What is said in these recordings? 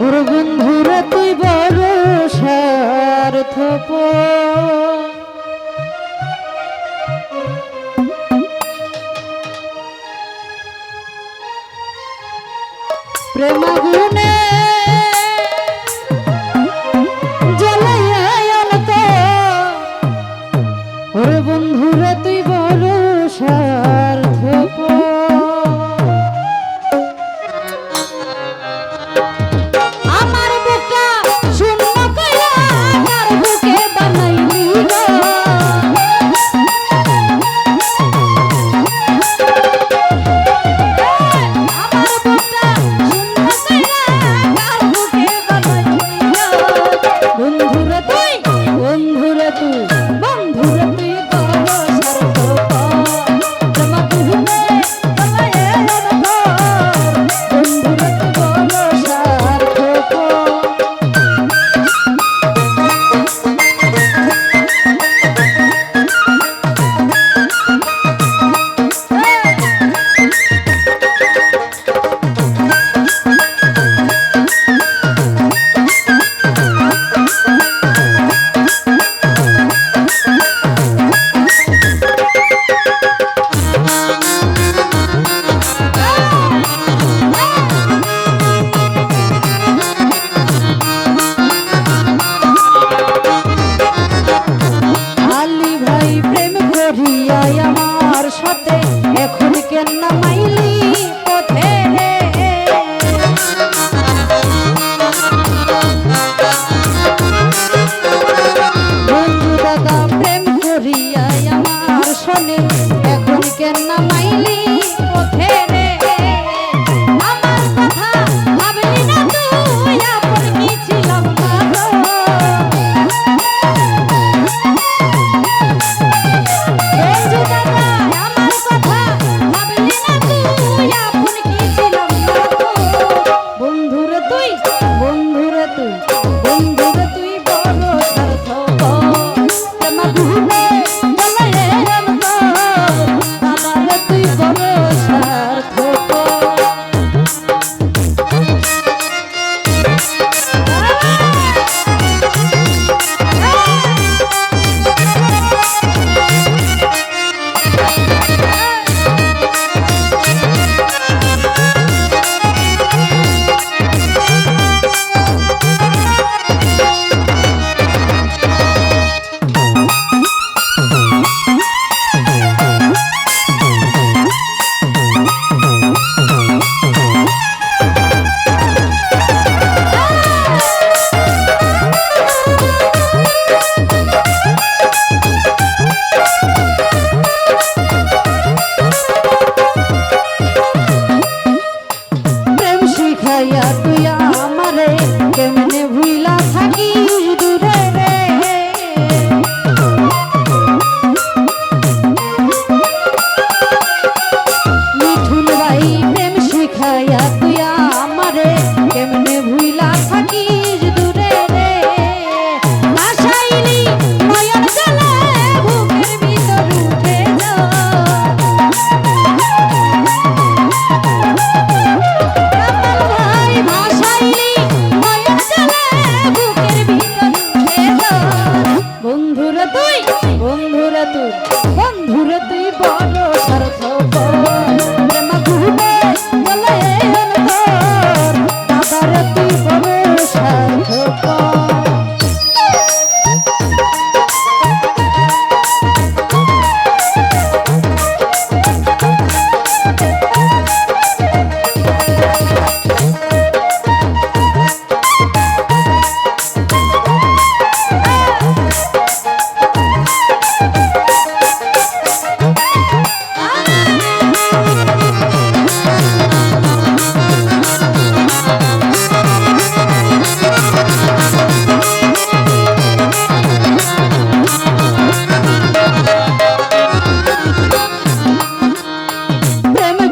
ওর বন্ধুরা তুই বড় সার্থপ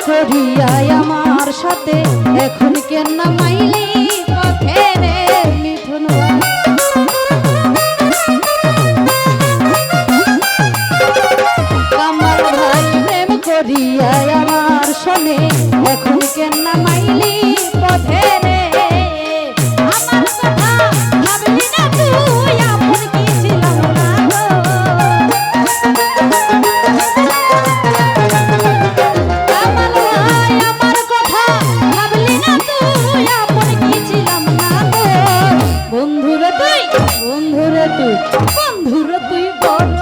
সরিয়ায় আমার সাথে। এখন কেন নামাইলি পথে রে মিঠুন আমার ভাই, প্রেম করিয়ায় আমার শোনে এখন কেন নামাই বন্ধুরে তুই বন্ধুরে তুই বড়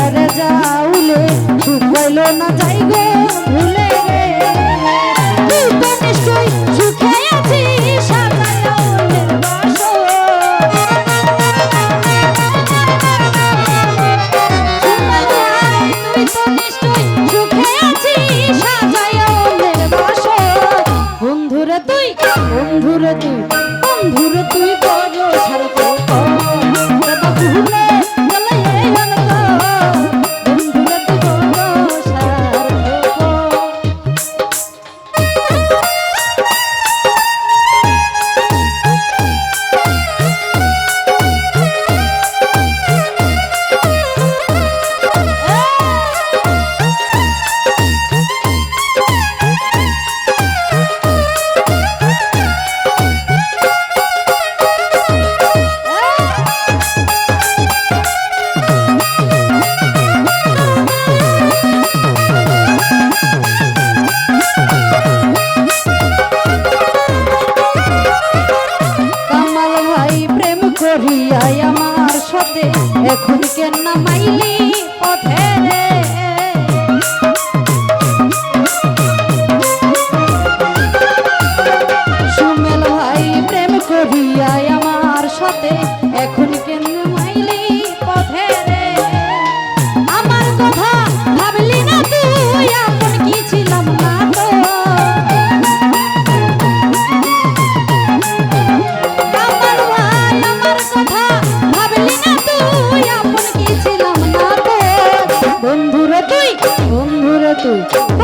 আর যাউলে সুখ হইল না যাইগো। ভুলিয়াই আমার সাথে। এখন কেন মাইলি বন্ধুরা তুই? বন্ধুরা তুই।